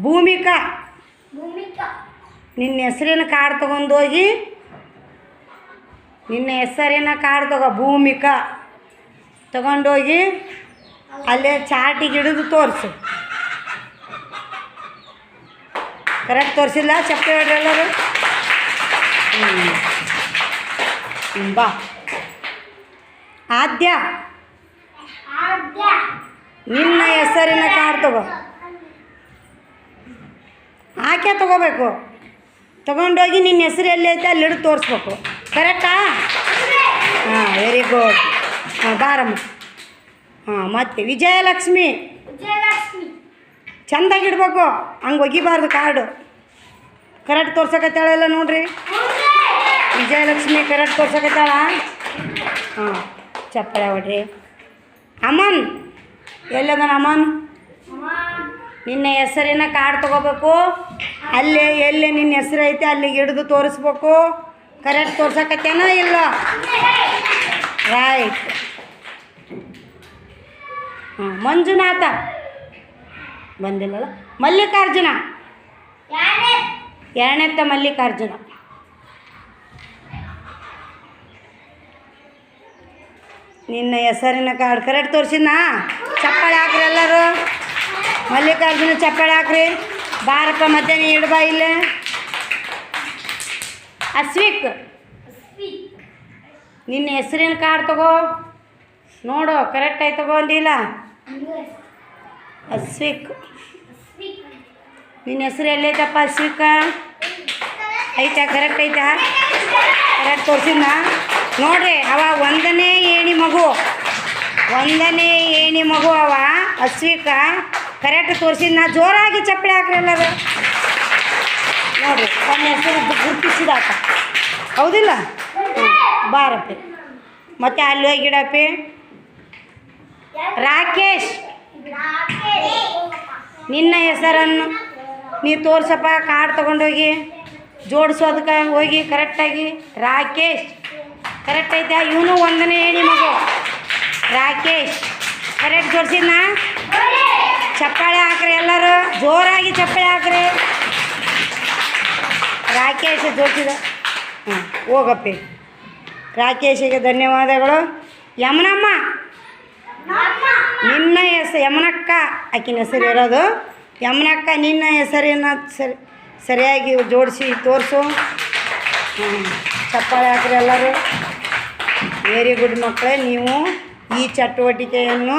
ಭೂಮಿಕಾ. ಭೂಮಿಕಾ. ನಿನ್ನ ಹೆಸರಿನ ಕಾರ್ಡ್ ತಗೊಂಡೋಗಿ ನಿನ್ನ ಹೆಸರಿನ ಕಾರ್ಡ್ ತಗೋ ಭೂಮಿಕಾ. ತಗೊಂಡೋಗಿ ಅಲ್ಲೇ ಚಾಟಿಗೆ ಹಿಡಿದು ತೋರಿಸು. ಕರೆಕ್ಟ್ ತೋರಿಸಿಲ್ಲ ಚಪ್ಪ ಹೇಳ್ರಿ ಎಲ್ಲರೂ? ಬಾ. ಆದ್ಯ. ನಿನ್ನ ಹೆಸರಿನ ಕಾರ್ಡ್ ತಗೋ. ಆಕೆ ತಗೋಬೇಕು? ತಗೊಂಡೋಗಿ ನಿನ್ನ ಹೆಸರು ಎಲ್ಲಿ ಐತೆ ಅಲ್ಲಿ ಹಿಡಿದು ತೋರಿಸ್ಬೇಕು. ಕರೆಕ್ಟಾ ಹಾಂ ವೆರಿ ಗುಡ್ ಹಾಂ ಬಾರಮ್ಮ. ಹಾಂ ಮತ್ತೆ ವಿಜಯಲಕ್ಷ್ಮಿ. ಚಂದಾಗಿಡ್ಬೇಕು. ಚೆಂದಾಗಿ ಇಡ್ಬೇಕು ಹಂಗೆ ಒಗಿಬಾರ್ದು ಕಾರ್ಡು ಕರೆಕ್ಟ್ ತೋರ್ಸಕತ್ತಾಳೆಲ್ಲ ನೋಡ್ರಿ? ವಿಜಯಲಕ್ಷ್ಮಿ ಕರೆಕ್ಟ್ ತೋರ್ಸಕತ್ತಾಳ? ಹಾಂ ಚಪ್ಪಳೆ ಹೊಡ್ರಿ. ಅಮನ್ ಎಲ್ಲದನ ಅಮನ್? ನಿನ್ನ ಹೆಸರಿನ ಕಾರ್ಡ್ ತಗೋಬೇಕು. ಅಲ್ಲೇ, ಎಲ್ಲಿ ನಿನ್ನ ಹೆಸರು ಐತೆ ಅಲ್ಲಿಗೆ ಹಿಡಿದು ತೋರಿಸ್ಬೇಕು. ಕರೆಕ್ಟ್ ತೋರ್ಸಕತ್ತೇನ ಇಲ್ಲ? ರೈಟ್ ಹಾಂ ಮಂಜುನಾಥ. ಬಂದಿಲ್ಲಲ್ಲ? ಮಲ್ಲಿಕಾರ್ಜುನ. ಎರಡನೇತ ಎರಡನೇತ್ತ ಮಲ್ಲಿಕಾರ್ಜುನ. ನಿನ್ನ ಹೆಸರಿನ ಕಾರ್ಡ್ ಕರೆಕ್ಟ್ ತೋರಿಸಿದ್ನಾ? ಚಪ್ಪಾಳೆ ಹಾಕ್ರಿ ಎಲ್ಲರೂ. ಮಲ್ಲಿಕಾರ್ಜುನ ಚಪ್ಪಾಳೆ ಹಾಕ್ರಿ. ಬಾರಪ್ಪ ಮತ್ತೆ ನೀ ಇಡ್ಬಾ ಇಲ್ಲ. ಅಸ್ವಿಕ್ ನಿನ್ನ ಹೆಸರಿನ ಕಾರ್ಡ್ ತಗೋ. ನೋಡು ಕರೆಕ್ಟ್ ಆಯ್ತು ತಗೋ ಅಂದಿಲ್ಲ? ಅಸ್ವಿಕ್ ನಿನ್ನ ಹೆಸರು ಎಲ್ಲೈತಪ್ಪ ಅಸ್ವಿಕ ಐತಾ ಕರೆಕ್ಟ್ ಐತಾ? ಕರೆಕ್ಟ್ ತೋರಿಸಿದ್ನ? ನೋಡ್ರಿ, ಅವ ಒಂದನೇ ಏಣಿ ಮಗು. ಒಂದನೇ ಏಣಿ ಮಗು ಅವ ಅಸ್ವಿಕ ಕರೆಕ್ಟ್ ನಾ ಜೋರಾಗಿ ಚಪ್ಪಳಿ ಹಾಕ್ರಿ ಎಲ್ಲರೂ. ನೋಡ್ರಿ ತನ್ನ ಹೆಸರು ಗುರುತಿಸಿದಾತ. ಹೌದಿಲ್ಲ? ಬಾರಪ್ಪಿ. ಮತ್ತೆ ಅಲ್ಲಿ ಹೋಗಿ ಗಿಡಪ್ಪಿ. ರಾಕೇಶ್. ನಿನ್ನ ಹೆಸರನ್ನು ನೀ ತೋರ್ಸಪ್ಪ ಕಾರ್ಡ್ ತೊಗೊಂಡೋಗಿ. ಜೋಡಿಸೋದಕ್ಕೆ ಹೋಗಿ ಕರೆಕ್ಟಾಗಿ. ರಾಕೇಶ್. ಕರೆಕ್ಟ್ ಐತೆ, ಇವನು ಒಂದನೇ ಹೇಳಿ ಮಗು. ರಾಕೇಶ್. ಕರೆಕ್ಟ್ ಜೋಡಿಸಿದ್ನಾ? ಚಪ್ಪಾಳೆ ಹಾಕ್ರಿ ಎಲ್ಲರೂ. ಜೋರಾಗಿ ಚಪ್ಪಾಳೆ ಹಾಕ್ರಿ. ರಾಕೇಶ್ ಜೋಡಿಸಿದ ಹಾಂ ಹೋಗಪ್ಪಿ. ರಾಕೇಶಿಗೆ ಧನ್ಯವಾದಗಳು. ಯಮನಮ್ಮ. ನಿನ್ನ ಹೆಸರು ಯಮನಕ್ಕ. ಆಕಿನ ಹೆಸರು ಇರೋದು ಯಮನಕ್ಕ, ನಿನ್ನ ಹೆಸರಿನ ಸರಿ, ಸರಿಯಾಗಿ ಜೋಡಿಸಿ ತೋರಿಸು. ಚಪ್ಪಾಳೆ ಹಾಕ್ರಿ ಎಲ್ಲರೂ. ವೆರಿ ಗುಡ್ ಮಕ್ಕಳೇ, ನೀವು ಈ ಚಟುವಟಿಕೆಯನ್ನು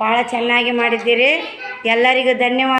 ಭಾಳ ಚೆನ್ನಾಗಿ ಮಾಡಿದ್ದೀರಿ. ಎಲ್ಲರಿಗೂ ಧನ್ಯವಾದ.